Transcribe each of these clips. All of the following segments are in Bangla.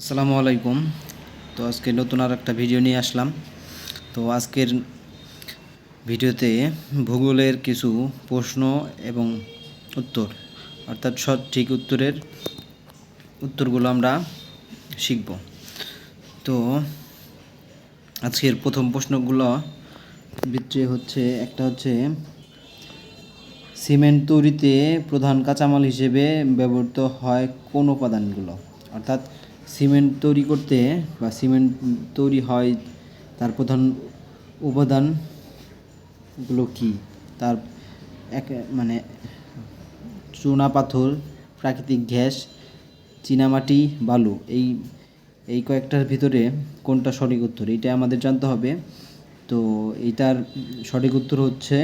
আসসালামু আলাইকুম। তো আজকে নতুন আর একটা ভিডিও নিয়ে আসলাম। তো আজকের ভিডিওতে ভূগোলের কিছু প্রশ্ন এবং উত্তর, অর্থাৎ সঠিক উত্তরের উত্তরগুলো আমরা শিখব। তো আজকের প্রথম প্রশ্নগুলো ভিতরে হচ্ছে, একটা হচ্ছে, সিমেন্ট তৈরিতে প্রধান কাঁচামাল হিসেবে ব্যবহৃত হয় কোন উপাদানগুলো? অর্থাৎ সিমেন্ট তৈরি করতে বা সিমেন্ট তৈরি হয়, তার প্রধান উপাদানগুলো কি? তার এক মানে চুনা পাথর, প্রাকৃতিক গ্যাস, চীনামাটি, বালু, এই এই কয়েকটার ভিতরে কোনটা সঠিক উত্তর? এটা আমাদের জানতে হবে। তো এইটার সঠিক উত্তর হচ্ছে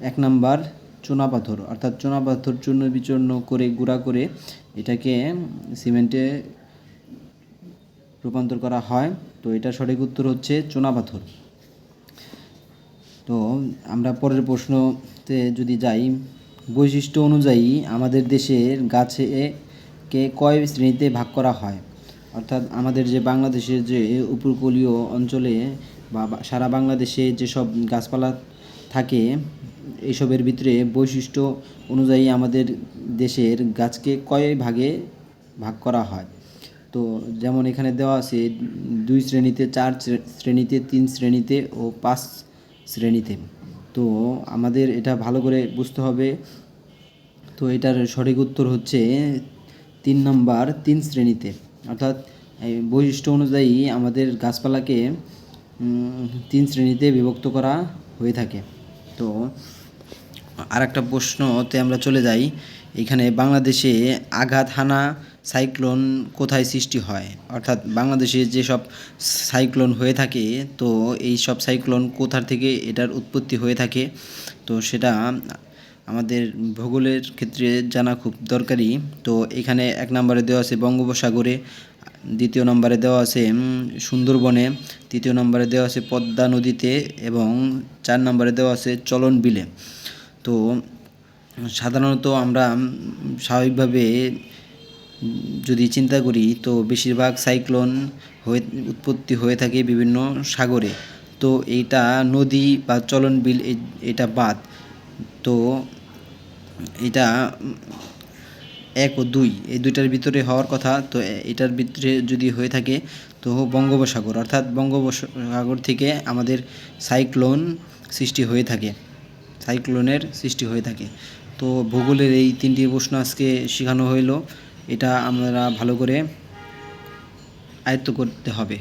এক নাম্বার চুনা পাথর। অর্থাৎ চুনা পাথর চূর্ণ বিচূর্ণ করে, গুঁড়া করে এটাকে সিমেন্টে রূপান্তর করা হয়। তো এটা সঠিক উত্তর হচ্ছে চুনা পাথর তো আমরা পরের প্রশ্নতে যদি যাই, বৈশিষ্ট্য অনুযায়ী আমাদের দেশের গাছে কে কয় শ্রেণীতে ভাগ করা হয়? অর্থাৎ আমাদের যে বাংলাদেশের যে উপকূলীয় অঞ্চলে বা বা- সারা বাংলাদেশে যেসব গাছপালা থাকে এইসবের ভিতরে বৈশিষ্ট্য অনুযায়ী আমাদের দেশের গাছকে কয় ভাগে ভাগ করা হয়? তো যেমন এখানে দেওয়া আছে, দুই শ্রেণীতে, চার শ্রেণীতে, তিন শ্রেণীতে ও পাঁচ শ্রেণীতে। তো আমাদের এটা ভালো করে বুঝতে হবে। তো এটার সঠিক উত্তর হচ্ছে তিন নম্বর, তিন শ্রেণীতে। অর্থাৎ বৈশিষ্ট্য অনুযায়ী আমাদের গাছপালাকে তিন শ্রেণীতে বিভক্ত করা হয়ে থাকে। তো আর একটা প্রশ্নতে আমরা চলে যাই। এখানে বাংলাদেশে আঘাত হানা সাইক্লোন কোথায় সৃষ্টি হয়? অর্থাৎ বাংলাদেশে যেসব সাইক্লোন হয়ে থাকে, তো এই সব সাইক্লোন কোথার থেকে এটার উৎপত্তি হয়ে থাকে? তো সেটা আমাদের ভূগোলের ক্ষেত্রে জানা খুব দরকারি। তো এখানে এক নম্বরে দেওয়া আছে বঙ্গোপসাগরে, দ্বিতীয় নম্বরে দেওয়া আছে সুন্দরবনে, তৃতীয় নম্বরে দেওয়া আছে পদ্মা নদীতে এবং চার নম্বরে দেওয়া আছে চলন বিলে তো সাধারণত আমরা স্বাভাবিকভাবে যদি চিন্তা করি, তো বেশিরভাগ সাইক্লোন হয়ে, উৎপত্তি হয়ে থাকে বিভিন্ন সাগরে। তো এইটা নদী বা চলন বিল এটা বাদ। তো এটা এক ও দুই, এই দুইটার ভিতরে হওয়ার কথা। তো এটার ভিতরে যদি হয়ে থাকে, তো বঙ্গোপসাগর, অর্থাৎ বঙ্গোপসাগর থেকে আমাদের সাইক্লোন সৃষ্টি হয়ে থাকে। সাইক্লোনের সৃষ্টি হয়ে থাকে। তো ভূগোলের এই তিনটি প্রশ্ন আজকে শেখানো হইল। এটা আমরা ভালো করে আয়ত্ত করতে হবে।